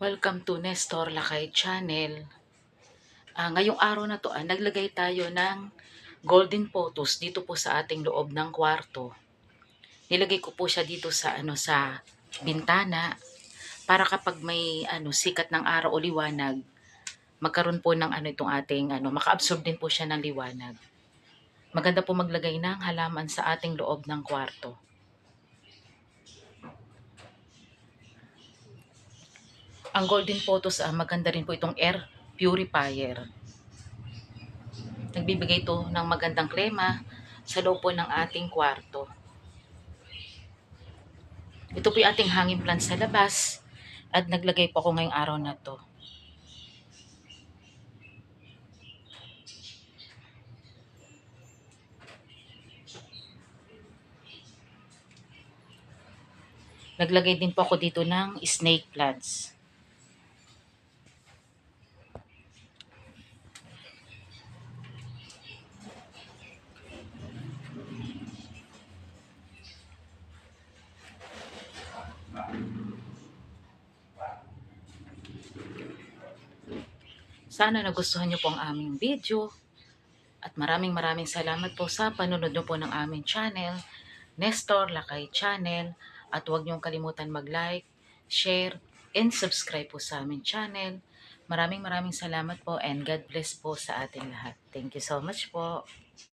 Welcome to Nestor Lakay Channel. Ah, ngayong araw na to, ah, naglagay tayo ng golden photos dito po sa ating loob ng kwarto. Nilagay ko po siya dito sa ano sa bintana para kapag may ano sikat ng araw o liwanag, magkaroon po ng ano itong ating ano, maka-absorb din po siya ng liwanag. Maganda po maglagay ng halaman sa ating loob ng kwarto. Ang golden photos, ah, maganda rin po itong air purifier. Nagbibigay ito ng magandang klema sa loob po ng ating kwarto. Ito po yung ating hanging plant sa labas at naglagay po ako ngayong araw na to. Naglagay din po ako dito ng snake plants. Sana nagustuhan niyo po ang aming video. At maraming maraming salamat po sa panunod niyo po ng aming channel, Nestor Lakay Channel. At huwag niyong kalimutan mag-like, share, and subscribe po sa aming channel. Maraming maraming salamat po and God bless po sa ating lahat. Thank you so much po.